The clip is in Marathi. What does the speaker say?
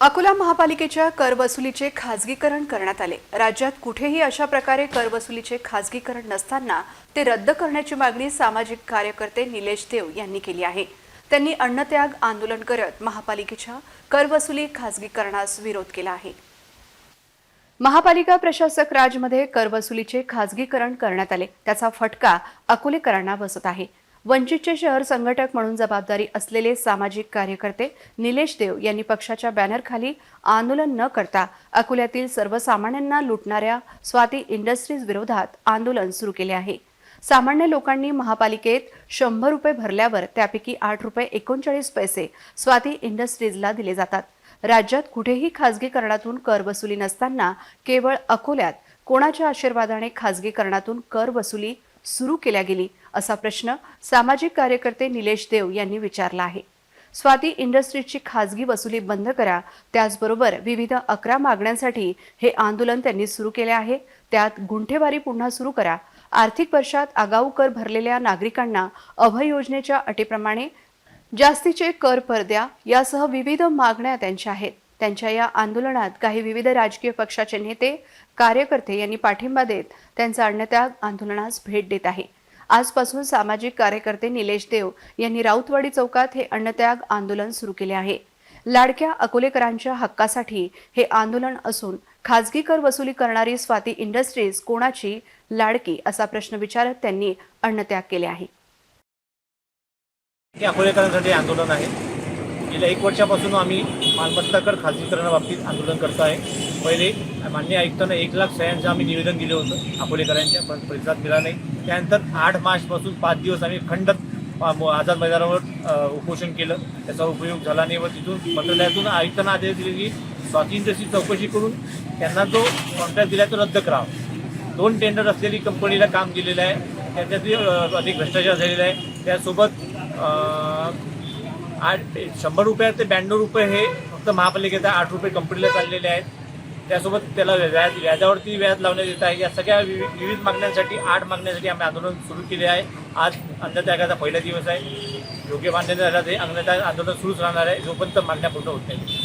अकोला महापालिकेच्या कर वसुलीचे खाजगीकरण करण्यात आले. राज्यात कुठेही अशा प्रकारे कर वसुलीचे खाजगीकरण नसताना ते रद्द करण्याची मागणी सामाजिक कार्यकर्ते निलेश देव यांनी केली आहे. त्यांनी अन्नत्याग आंदोलन करत महापालिकेच्या कर वसुली खाजगीकरणास विरोध केला आहे. महापालिका प्रशासक राजमध्ये करवसुलीचे खाजगीकरण करण्यात आले. त्याचा फटका अकोलेकरांना बसत आहे. वंचितचे शहर संघटक म्हणून जबाबदारी असलेले सामाजिक कार्यकर्ते निलेश देव यांनी पक्षाच्या बॅनरखाली आंदोलन न करता अकोल्यातील सर्वसामान्यांना लुटणाऱ्या स्वाती इंडस्ट्रीज विरोधात आंदोलन सुरू केले आहे. सामान्य लोकांनी महापालिकेत शंभर रुपये भरल्यावर त्यापैकी आठ रुपये एकोणचाळीस पैसे स्वाती इंडस्ट्रीजला दिले जातात. राज्यात कुठेही खाजगीकरणातून कर वसुली नसताना केवळ अकोल्यात कोणाच्या आशीर्वादाने खाजगीकरणातून कर वसुली सुरू केल्या गेली असा प्रश्न सामाजिक कार्यकर्ते निलेश देव यांनी विचारला आहे. स्वाती इंडस्ट्रीजची खाजगी वसुली बंद करा त्याचबरोबर विविध अकरा मागण्यांसाठी हे आंदोलन त्यांनी सुरू केले आहे. त्यात गुंठेवारी पुन्हा सुरू करा. आर्थिक वर्षात आगाऊ कर भरलेल्या नागरिकांना अभय योजनेच्या अटीप्रमाणे जास्तीचे कर परद्या यासह विविध मागण्या त्यांच्या आहेत. त्यांच्या या आंदोलनात काही विविध राजकीय पक्षाचे नेते कार्यकर्ते यांनी पाठिंबा देत त्यांचा अन्नत्याग आंदोलनास भेट देत आहे. आजपासून सामाजिक कार्यकर्ते निलेश देव यांनी राऊतवाडी चौकात हे अन्नत्याग आंदोलन सुरू केले आहे. लाडक्या अकोलेकरांच्या हक्कासाठी हे आंदोलन असून खाजगी कर वसुली करणारी स्वाती इंडस्ट्रीज कोणाची लाडकी असा प्रश्न विचारत त्यांनी अन्नत्याग केले आहे. अकोलेकरांसाठी आंदोलन आहे. गेल्या एक वर्षापासून आम्ही मालमत्ता कर खाजगीकरणाबाबतीत आंदोलन करतो आहे. पहिले मान्य आयुक्तांना एक लाख सह्यांचं आम्ही निवेदन दिलं होतं. अकोलेकरांच्या पण प्रतिसाद दिला नाही. त्यानंतर आठ मार्चपासून पाच दिवस आम्ही खंडत आझाद मैदानावर उपोषण केलं. त्याचा उपयोग झाला नाही व तिथून मंत्रालयातून आयुक्तांना आदेश दिले की स्वाती इंडस्ट्री चौकशी करून त्यांना जो कॉन्ट्रॅक्ट दिला तो रद्द करावा. दोन टेंडर असलेली कंपनीला काम दिलेलं आहे. त्याच्यातही अधिक भ्रष्टाचार झालेला आहे. त्यासोबत आठ शंभर रुपये ते ब्याण्णव रुपये हे फक्त महापालिकेचा आठ रुपये कंपनीला चाललेले आहेत. त्यासोबत त्याला व्याज व्याजावरती व्याज लावण्यात येत आहे. या सगळ्या विवि- विविध मागण्यांसाठी आठ मागण्यांसाठी आम्ही आंदोलन सुरू केले आहे. आज अन्नत्यागाचा पहिला दिवस आहे. योग्य मान्य झाला ते अन्नत्याग आंदोलन सुरूच राहणार आहे. जोपर्यंत मागण्या पूर्ण होत नाही